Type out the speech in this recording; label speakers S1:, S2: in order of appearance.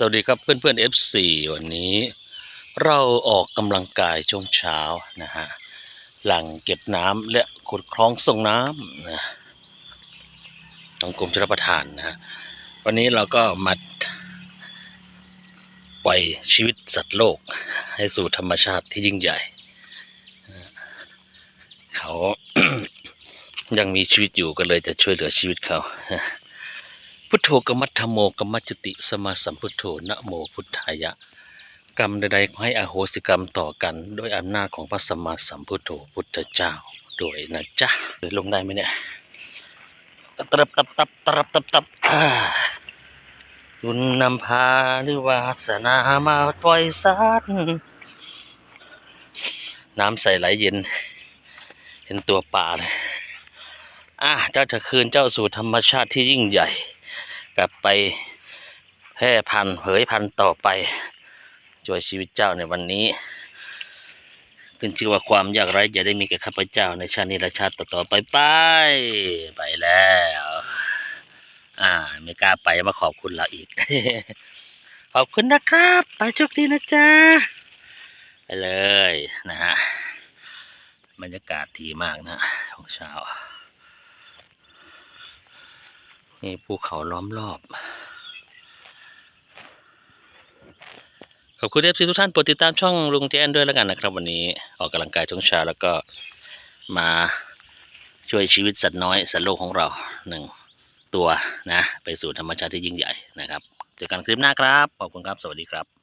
S1: สวัสดีครับเพื่อนเพื่อน F4 วันนี้ เราออกกำลังกายช่วงเช้านะฮะหลังเก็บน้ำและขุดคลองส่งน้ำนะของกรมชลประทานนะฮะวันนี้เราก็มาปล่อยชีวิตสัตว์โลกให้สู่ธรรมชาติที่ยิ่งใหญ่ เขายังมีชีวิตอยู่ก็เลยจะช่วยเหลือชีวิตเขา พุทโธกมัตถโมกมัจจุติสมาสัมพุทโธนะโมพุทธายะ กรรมใดๆขอให้อโหสิกรรมต่อกัน ด้วยอำนาจของพระสัมมาสัมพุทโธพุทธเจ้าโดยนะจ๊ะลงได้ไหมเนี่ยตับตับตับตับตับตับอ่าบุญนำพาหรือวาสนามาปล่อยสัตว์น้ำใสไหลเย็น เห็นตัวปลาเลยอะเจ้าจะคืนเจ้าสู่ธรรมชาติที่ยิ่งใหญ่ กลับไปแพร่พันธุ์เผยพันธุ์ต่อไปช่วยชีวิตเจ้าในวันนี้ขึ้นชื่อว่าความยากไร้อย่าได้มีแก่ข้าพเจ้าในชาตินี้และชาติต่อๆไปไปไปแล้ว อ่า ไม่กล้าไปมาขอบคุณเราอีก ขอบคุณนะครับ ไปโชคดีนะจ๊ะ ไปเลยนะฮะบรรยากาศดีมากนะของเช้า นี่ภูเขาล้อมรอบ ขอบคุณเอฟซีทุกท่านโปรดติดตามช่องลุงเจนด้วยแล้วกันนะครับ วันนี้ออกกำลังกายช่วงเช้าแล้วก็มาช่วยชีวิตสัตว์น้อยสัตว์โลกของเราหนึ่งตัวนะ ไปสู่ธรรมชาติที่ยิ่งใหญ่นะครับเจอกันคลิปหน้าครับ ขอบคุณครับ สวัสดีครับ